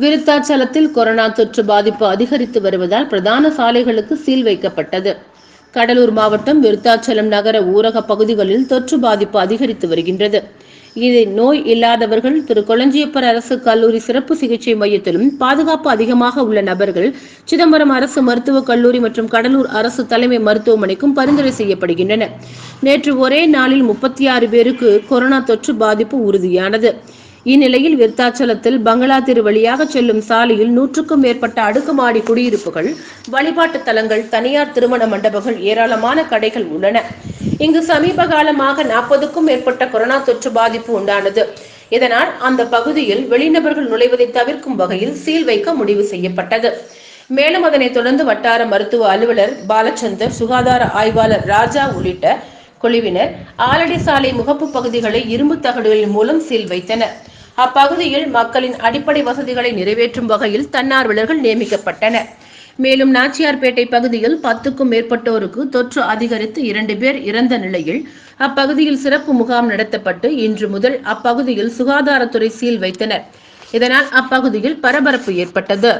விருத்தாச்சலத்தில் corona தொற்று பாதிப்பு அதிகரித்து வருவதால் பிரதான சாலைகளுக்கு சீல் வைக்கப்பட்டது. கடலூர் மாவட்டம் விருத்தாச்சலம் நகர ஊரக பகுதிகளில் தொற்று பாதிப்பு அதிகரித்து வருகின்றது. இதை நோய் இல்லாதவர்கள் திரு. கொளஞ்சியப்பர் அரசு கல்லூரி சிறப்பு சிகிச்சை மையத்திலும் பாதுகாப்பு அதிகமாக உள்ள நபர்கள் சிதம்பரம் அரசு மருத்துவக் கல்லூரி மற்றும் கடலூர் அரசு தலைமை மருத்துவமனைக்கும் பரிந்துரை செய்யப்படுகின்றன. நேற்று ஒரே நாளில் முப்பத்தி ஆறு பேருக்கு கொரோனா தொற்று பாதிப்பு உறுதியானது. இந்நிலையில் விருத்தாச்சலத்தில் பங்களா திரு வழியாக செல்லும் சாலையில் நூற்றுக்கும் மேற்பட்ட அடுக்குமாடி குடியிருப்புகள் வழிபாட்டு தலங்கள் தனியார் திருமண மண்டபங்கள் ஏராளமான கடைகள் உள்ளன. இங்கு சமீப காலமாக நாற்பதுக்கும் மேற்பட்ட கொரோனா தொற்று பாதிப்பு உண்டானது. இதனால் அந்த பகுதியில் வெளிநபர்கள் நுழைவதை தவிர்க்கும் வகையில் சீல் வைக்க முடிவு செய்யப்பட்டது. மேலும் அதனைத் தொடர்ந்து வட்டார மருத்துவ அலுவலர் பாலச்சந்தர் சுகாதார ஆய்வாளர் ராஜா உள்ளிட்ட குழுவினர் ஆலடி சாலை முகப்பு பகுதிகளை இரும்பு தகடுகளின் மூலம் சீல் வைத்தனர். அப்பகுதியில் மக்களின் அடிப்படை வசதிகளை நிறைவேற்றும் வகையில் தன்னார்வலர்கள் நியமிக்கப்பட்டனர். மேலும் நாச்சியார்பேட்டை பகுதியில் பத்துக்கும் மேற்பட்டோருக்கு தொற்று அதிகரித்து இரண்டு பேர் இறந்த நிலையில் அப்பகுதியில் சிறப்பு முகாம் நடத்தப்பட்டு இன்று முதல் அப்பகுதியில் சுகாதாரத்துறை சீல் வைத்தனர். இதனால் அப்பகுதியில் பரபரப்பு ஏற்பட்டது.